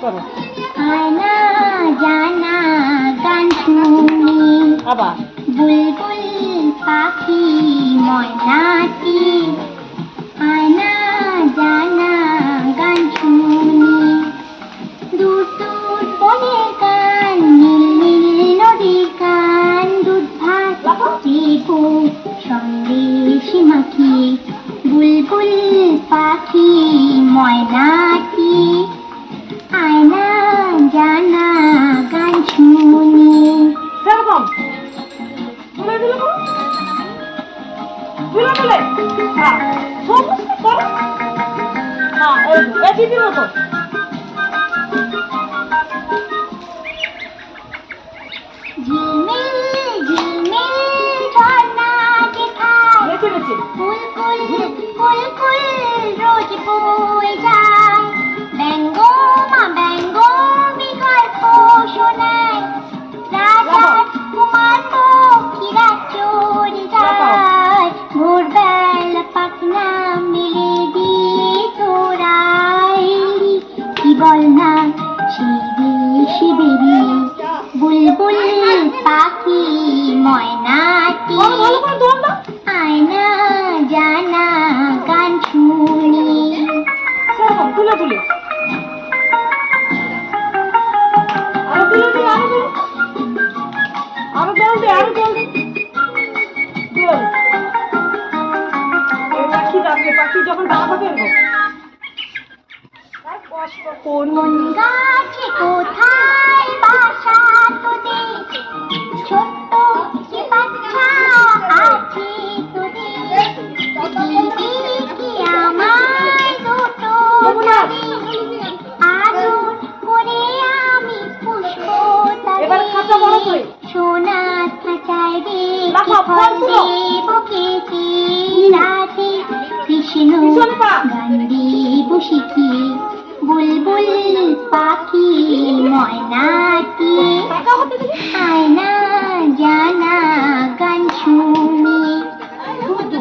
করো। আয়না জানা গান শুনি। আবার। বুলবুল পাখি ময়নাটি আয়না জানা গান শুনি। দূর দূর বনে গান নীল নীল নদীর গান দুধ ভাত চিপু সন্দেশ মাখি। বুলবুল পাখি ময়নাটি তুলে দিলে হ্যাঁ সমস্ত করো। হ্যাঁ এই দিদির মতো। তুলে তুলে। আরও পাখি ডাকবে পাখি যখন কোন গাছে কোথায় বাসা তোদের ছোট্ট এবার খাঁচা বড় করে। সোনা খাঁচায় রে লাফা, ফল ফল তুলো। দেব কেটে রাধে কৃষ্ণ পিছনে পা। গান দেব শিখি বুলবুল পাখি ময়নাটি আয়না জানা গান শুনি দূর